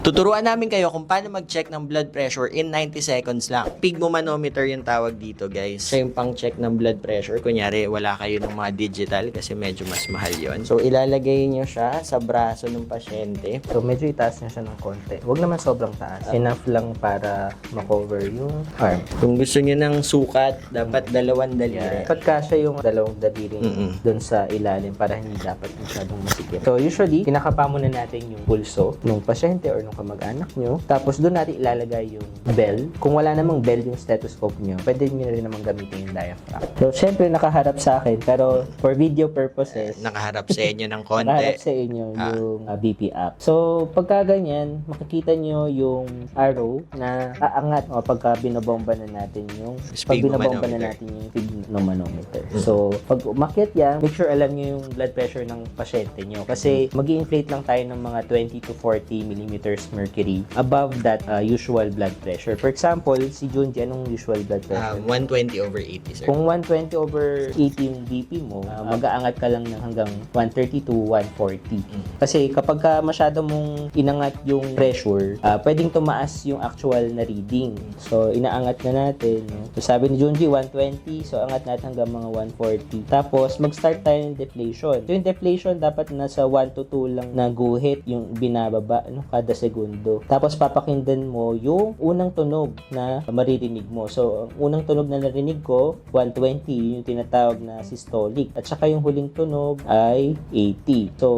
Tuturuan namin kayo kung paano mag-check ng blood pressure in 90 seconds lang. Pigmomanometer yung tawag dito, guys. Siya yung pang-check ng blood pressure. Kunyari, wala kayo ng mga digital kasi medyo mas mahal yon. So, ilalagay nyo siya sa braso ng pasyente. So, medyo itaas niya siya ng konti. Huwag naman sobrang taas. Enough lang para makover yung arm. Kung gusto nyo ng sukat, dapat dalawang daliri. Dapat kasya yung dalawang daliri Mm-mm. doon sa ilalim para hindi dapat masyadong masikip. So, usually, kinakapa muna natin yung pulso ng pasyente or ng kamag-anak nyo. Tapos, doon natin ilalagay yung bell. Kung wala namang bell yung stethoscope nyo, pwede nyo rin naman gamitin yung diaphragm. So, syempre, nakaharap sa akin. Pero, for video purposes, Nakaharap sa inyo ng Nakaharap konti. sa inyo Ah. yung uh, BP app. So, pagka ganyan, makikita nyo yung arrow na aangat o pagka binobomba na natin yung pag binobomba na natin yung sphygmomanometer. So, pag umakyat yan, make sure alam nyo yung blood pressure ng pasyente nyo. Kasi mag inflate lang tayo ng mga 20 to 40 millimeters mercury above that uh, usual blood pressure. For example, si Junji, anong usual blood Ah, pressure? 120 over 80, sir. Kung 120 over 80 yung BP mo, uh, mag-aangat ka lang ng hanggang 130 to 140. Kasi kapag ka masyado mong inangat yung pressure, ah, pwedeng tumaas yung actual na reading. So, inaangat na natin. No? So, sabi ni Junji, 120. So, angat natin hanggang mga 140. Tapos, mag-start tayo ng deflation. So, yung deflation dapat nasa 1 to 2 lang na guhit yung binababa no, kada segundo. Tapos, papakinggan mo yung unang tunog na maririnig mo. So, ang unang tunog na narinig ko, 120, yun yung tinatawag na systolic. At saka yung huling tunog ay 80. So,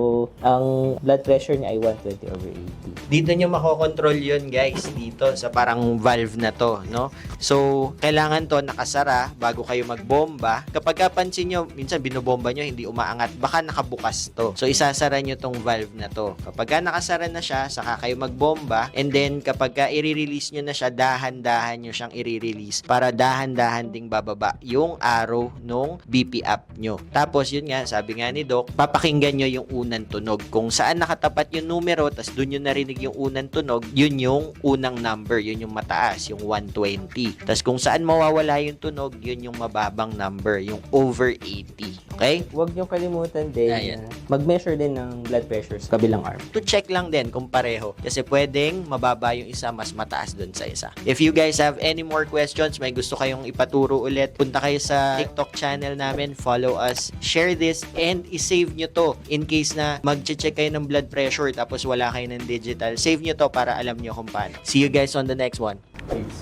ang blood pressure niya ay 120 over 80. Dito nyo makokontrol yun guys dito sa parang valve na to no so kailangan to nakasara bago kayo magbomba. Kapag kapansin nyo minsan binobomba nyo hindi umaangat. Baka nakabukas to. So isasara nyo tong valve na to. Kapag ka nakasara na siya saka kayo magbomba and then kapag ka i-release nyo na siya dahan-dahan nyo siyang i-release para dahan-dahan ding bababa yung arrow nung BP app nyo. Tapos yun nga sabi nga ni Doc papakinggan nyo yung unang tunog. Kung saan nakatapat yung numero tas dun yung narinig yung unang tunog yun yung unang number. Yun yung mataas yung 120 tas kung saan mawawala yung tunog yun yung mababang number yung over 80 okay Huwag niyo kalimutan din Ayan. na mag-measure din ng blood pressure sa kabilang arm. to check lang din kung pareho kasi pwedeng mababa yung isa mas mataas dun sa isa if you guys have any more questions may gusto kayong ipaturo ulit punta kayo sa TikTok channel namin follow us share this and i-save nyo to in case na mag-check kayo ng blood pressure tapos wala kayo ng digital save nyo to para alam nyo kung paano see you guys on the next one Peace.